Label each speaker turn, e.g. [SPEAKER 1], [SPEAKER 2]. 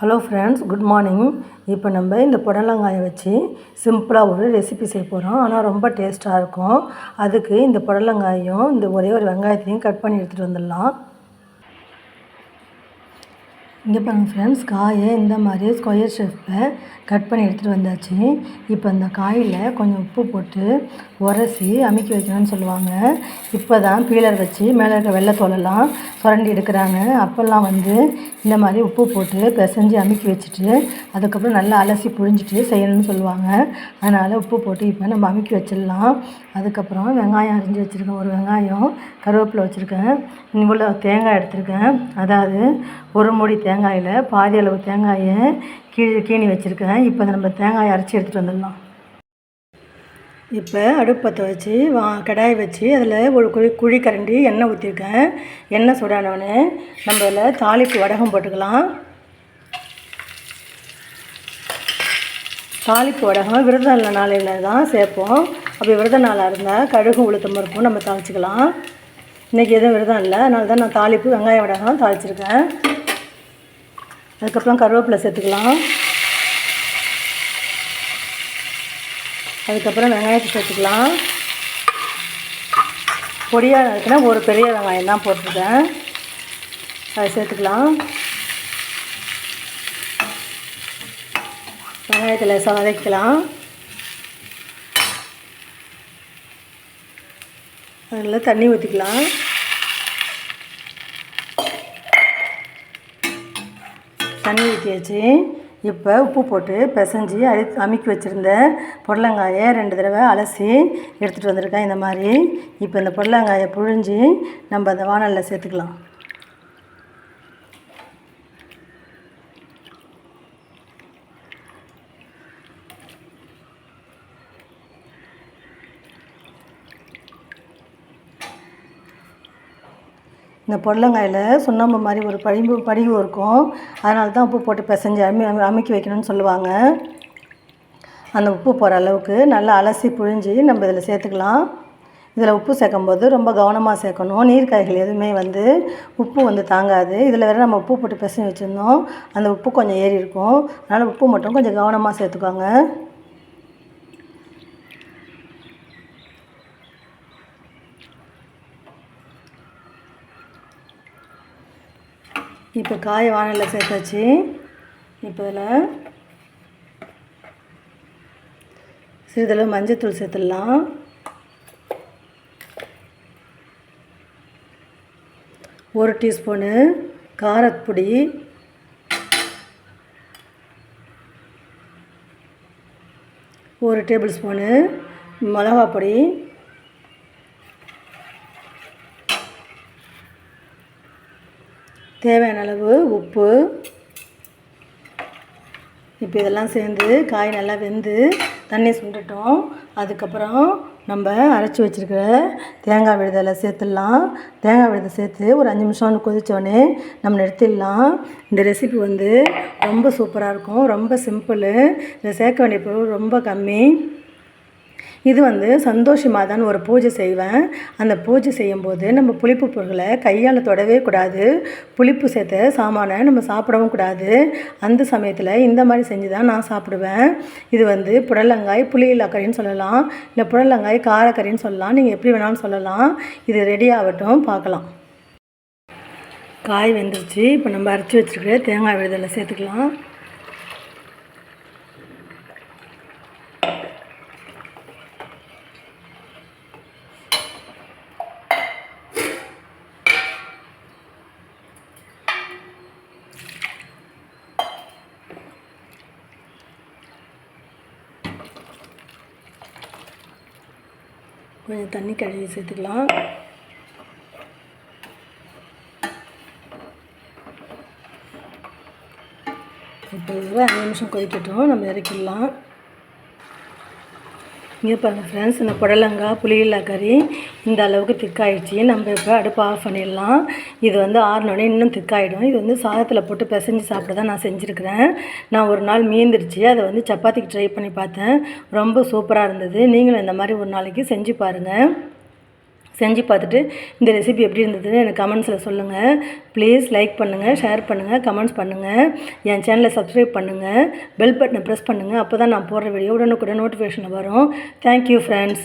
[SPEAKER 1] Hello friends good morning இப்போ நம்ம இந்த புடலங்காயை வச்சு சிம்பிளாக ஒரு ரெசிபி செய்ய போகிறோம் ஆனால் ரொம்ப டேஸ்ட்டாக இருக்கும். அதுக்கு இந்த புடலங்காயும் இந்த ஒரே ஒரு வெங்காயத்தையும் கட் பண்ணி எடுத்துகிட்டு வந்துடலாம். இங்கே பாருங்கள் ஃப்ரெண்ட்ஸ் காயை இந்த மாதிரி ஸ்கொயர் ஷேப்பில் கட் பண்ணி எடுத்துகிட்டு வந்தாச்சு. இப்போ இந்த காயில் கொஞ்சம் உப்பு போட்டு உரசி அமுக்கி வைக்கணும்னு சொல்லுவாங்க. இப்போ தான் பீலர் வச்சு மேலே இருக்க வெள்ளை தோலெல்லாம் சுரண்டி எடுக்கிறாங்க. அப்போல்லாம் வந்து இந்த மாதிரி உப்பு போட்டு பிசைஞ்சு அமுக்கி வச்சுட்டு அதுக்கப்புறம் நல்லா அலசி புழிஞ்சிட்டு செய்யணும்னு சொல்லுவாங்க. அதனால் உப்பு போட்டு இப்போ நம்ம அமுக்கி வச்சிடலாம். அதுக்கப்புறம் வெங்காயம் அரிஞ்சு வச்சுருக்கேன். ஒரு வெங்காயம் கருவேப்பிலை வச்சுருக்கேன். இவ்வளோ தேங்காய் எடுத்திருக்கேன். அதாவது ஒரு மூடி தேங்காயில் பாதி அளவு தேங்காயை கீழே கீணி வச்சுருக்கேன் இப்போ நம்ம தேங்காயை அரைச்சி எடுத்துகிட்டு வந்துடலாம். இப்போ அடுப்பத்தை வச்சு வா கடாயை வச்சு அதில் ஒரு குழி குழி கரண்டி எண்ணெய் ஊற்றிருக்கேன் எண்ணெய் சுடானோடனே நம்ம அதில் தாளிப்பு வடகம் போட்டுக்கலாம். தாளிப்பு வடகம் விரத நாளையில் தான் சேர்ப்போம். அப்படி விரத நாளாக இருந்தால் கடுகு உளுத்தம் இருக்கும் நம்ம தாளிச்சிக்கலாம். இன்றைக்கி எதுவும் விரதம் இல்லை. அதனால தான் நான் தாளிப்பு வெங்காய வடகம் தாளிச்சிருக்கேன். அதுக்கப்புறம் கருவேப்பிலை சேர்த்துக்கலாம். அதுக்கப்புறம் வெங்காயத்தை சேர்த்துக்கலாம். பொடியாக இருக்குன்னா ஒரு பெரிய வெங்காயம் தான் போட்டிருக்கேன். அதை சேர்த்துக்கலாம். வெங்காயத்தில் லேசாக வதக்கலாம் அதில் தண்ணி ஊற்றிக்கலாம். தண்ணி ஊற்றியாச்சு இப்போ உப்பு போட்டு பிசைஞ்சி அழி அமுக்கி வச்சுருந்த புடலங்காயை ரெண்டு தடவை அலசி எடுத்துகிட்டு வந்திருக்கேன் இந்த மாதிரி. இப்போ இந்த புடலங்காயை புழிஞ்சு நம்ம அந்த வானலில் சேர்த்துக்கலாம். இந்த புடலங்காயில் சுண்ணாம்பு மாதிரி ஒரு படிம்பு படிவு இருக்கும். அதனால தான் உப்பு போட்டு பிசைஞ்சு அமி அமைக்கி அமுக்கி வைக்கணும்னு சொல்லுவாங்க. அந்த உப்பு போகிற அளவுக்கு நல்லா அலசி புழிஞ்சு நம்ம இதில் சேர்த்துக்கலாம். இதில் உப்பு சேர்க்கும்போது ரொம்ப கவனமாக சேர்க்கணும். நீர்க்காய்கள் எதுவுமே வந்து உப்பு வந்து தாங்காது. இதில் வேறு நம்ம உப்பு போட்டு பிசைஞ்சு வச்சுருந்தோம். அந்த உப்பு கொஞ்சம் ஏறி இருக்கும். அதனால் உப்பு மட்டும் கொஞ்சம் கவனமாக சேர்த்துக்கோங்க. இப்போ காய வானலில் சேர்த்தாச்சு. இப்போ இதில் சிறிதளவு மஞ்சத்தூள் சேர்த்துடலாம். ஒரு டீஸ்பூனு காரப்பொடி ஒரு டேபிள் ஸ்பூனு மிளகாப்பொடி. தேவையான அளவு உப்பு. இப்போ இதெல்லாம் சேர்ந்து காய் நல்லா வெந்து தண்ணி சுண்டுட்டோம். அதுக்கப்புறம் நம்ம அரைச்சி வச்சுருக்கிற தேங்காய் விழுதலை சேர்த்துடலாம். தேங்காய் விழுதை சேர்த்து ஒரு அஞ்சு நிமிஷம் கொதித்தோடனே நம்ம நிறுத்திடலாம். இந்த ரெசிபி வந்து ரொம்ப சூப்பராக இருக்கும். ரொம்ப சிம்பிள் இதை சேர்க்க வேண்டிய பொருள் ரொம்ப கம்மி. இது வந்து சந்தோஷி மாதான்னு ஒரு பூஜை செய்வேன். அந்த பூஜை செய்யும்போது நம்ம புளிப்பு பொருட்களை கையால் தொடவே கூடாது. புளிப்பு சேர்த்த சாமானை நம்ம சாப்பிடவும் கூடாது. அந்த சமயத்தில் இந்த மாதிரி செஞ்சு தான் நான் சாப்பிடுவேன். இது வந்து புடலங்காய் புளியில்லா கறின்னு சொல்லலாம். இல்லை புடலங்காய் காரக்கறின்னு சொல்லலாம். நீங்கள் எப்படி வேணாலும் சொல்லலாம். இது ரெடி ஆகட்டும் பார்க்கலாம். காய் வெந்துருச்சு. இப்போ நம்ம அரைச்சி வச்சுருக்கிற தேங்காய் விழுதலை சேர்த்துக்கலாம். கொஞ்சம் தண்ணி கழுவி சேர்த்துக்கலாம். இப்போ ஒரு அஞ்சு நிமிஷம் கொதிக்கட்டும். நம்ம இறக்கிடலாம். இங்கே பாருங்கள் ஃப்ரெண்ட்ஸ் இந்த புடலங்காய் புளியில்லா கறி இந்த அளவுக்கு திக்காயிடுச்சு. நம்ம இப்போ அடுப்பு ஆஃப் பண்ணிடலாம். இது வந்து ஆறினோடனே இன்னும் திக்காயிடும். இது வந்து சாதத்தில் போட்டு பிசைஞ்சு சாப்பிட தான் நான் செஞ்சுருக்கிறேன். நான் ஒரு நாள் மீந்துருச்சு. அதை வந்து சப்பாத்திக்கு ட்ரை பண்ணி பார்த்தேன். ரொம்ப சூப்பராக இருந்தது. நீங்களும் இந்த மாதிரி ஒரு நாளைக்கு செஞ்சு பாருங்கள் செஞ்சு பார்த்துட்டு இந்த ரெசிபி எப்படி இருந்ததுன்னு எனக்கு கமெண்ட்ஸில் சொல்லுங்கள் ப்ளீஸ் லைக் பண்ணுங்கள் ஷேர் பண்ணுங்கள் கமெண்ட்ஸ் பண்ணுங்கள் என் சேனலை சப்ஸ்கிரைப் பண்ணுங்கள் பெல் பட்டனை ப்ரெஸ் பண்ணுங்கள் அப்போ தான் நான் போடுற வீடியோ உடனுக்குடன் நோட்டிஃபிகேஷன் வரும். Thank you friends